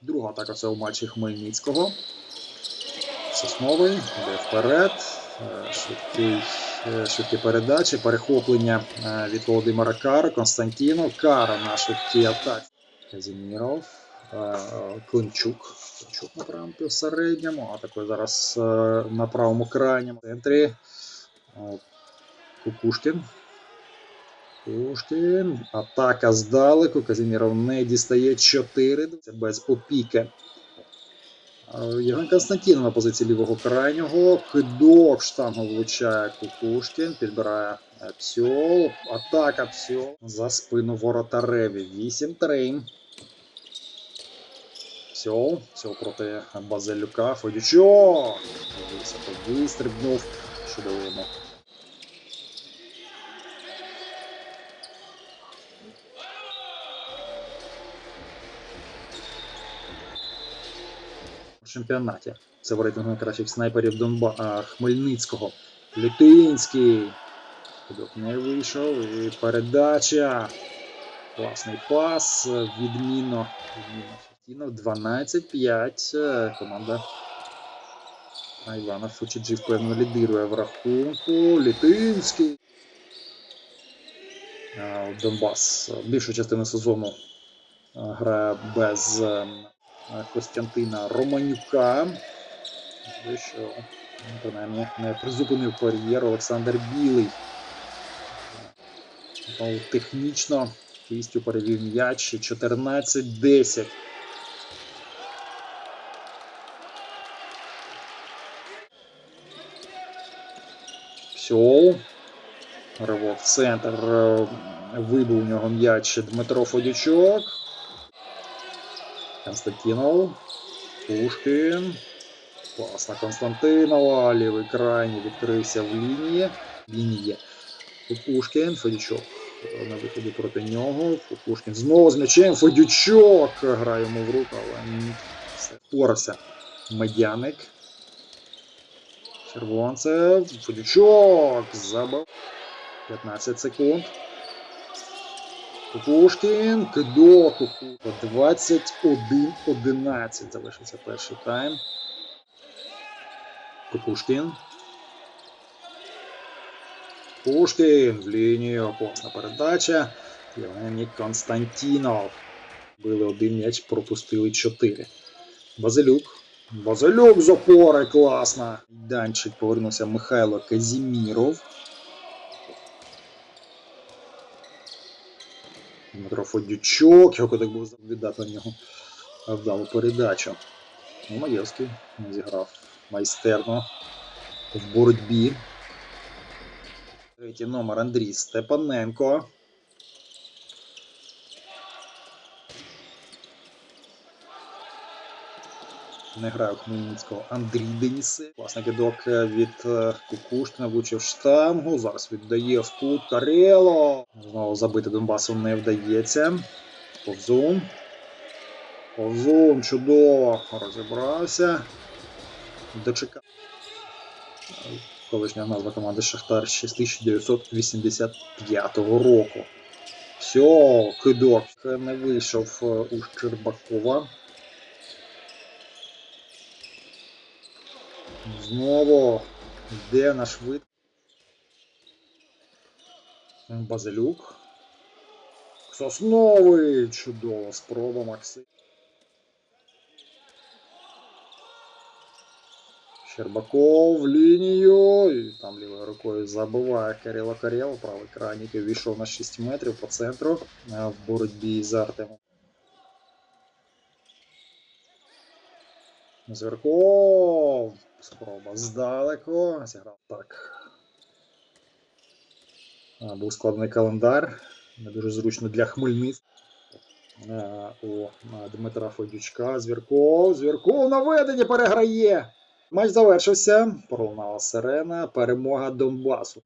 Друга атака це у матчі Хмельницького. Сосновий йде вперед. Е, швидкий швидкі передачі, перехоплення е, від Володимира Кара, Константіну. Кара на швидкій атаці. Казіміров, е, Климчук. Климчук на правому півсередньому, а також зараз е, на правому крайньому центрі. е, Кукушкін. Кукушкін. Атака здалеку. Казіміров не дістає 4. Це без опіки. Е, Євген Константінов на позиції лівого крайнього. Кидок штангу влучає Кукушкін. Підбирає е, Псьол. Атака Псьол. За спину воротареві. 8-3. Псьол. Псьол проти Базелюка. Федючок. Високо вистрибнув. Чудовимо. Чемпіонаті. Це в рейтингу найкращих снайперів Донба... Хмельницького. Лютинський. Кидок не вийшов. І передача. Класний пас. Відмінно. Відмінно. 12-5. Е, Команда Івана Фучиджі впевнено лідирує в рахунку. Літинський. Е, Донбас більшу частину сезону е, грає без е, Костянтина Романюка. Що, ну, принаймні, не призупинив кар'єру Олександр Білий. Технічно кістю перевів м'яч 14-10. Псьол. Ривок центр. е, Вибив у нього м'яч Дмитро Фодючок. Константинов. Пушкін. Класно Константинова. Лівий крайній відкрився в лінії. Лінії. Пушкін, Федючок. На виході проти нього. Пушкін знову з м'ячем. Федючок грає йому в руку, але. Все. Впорався. Медяник. Червонцев. Федючок. Забав. 15 секунд. Кукушкін, кидок, Кукушка. 21-11 залишився перший тайм. Кукушкін. Пушкін в лінію. Класна передача. Євгеній Константінов. Били один м'яч, пропустили 4. Базилюк. Базилюк з опори, класно. Данчик повернувся Михайло Казіміров. Дмитро Фодючок, його так був віддати на нього вдалу передачу. Ну, Маєвський зіграв майстерно в боротьбі. Третій номер Андрій Степаненко. Не грає у Хмельницького Андрій Денісе. Класний кидок е, від е, Кукушкіна влучив штангу. Зараз віддає в кут Карело. Знову забити Донбасу не вдається. Повзун. Повзун чудово розібрався. Дочекав. Колишня назва команди Шахтар ще з 1985 року. Все, кидок не вийшов е, у Щербакова. Знову йде на швид. Базилюк. Сосновий. Чудова спроба Максим. Щербаков лінію. І там лівою рукою забиває Кирило Карєва. Правий крайник і вийшов на 6 метрів по центру е, в боротьбі з Артемом. Зверков. Спроба здалеку. Зіграв так. А, Був складний календар. Не дуже зручно для Хмельницького. Е, У е, Дмитра Федючка. Звірков. Звірков на веденні переграє. Матч завершився. Пролунала сирена. Перемога Донбасу.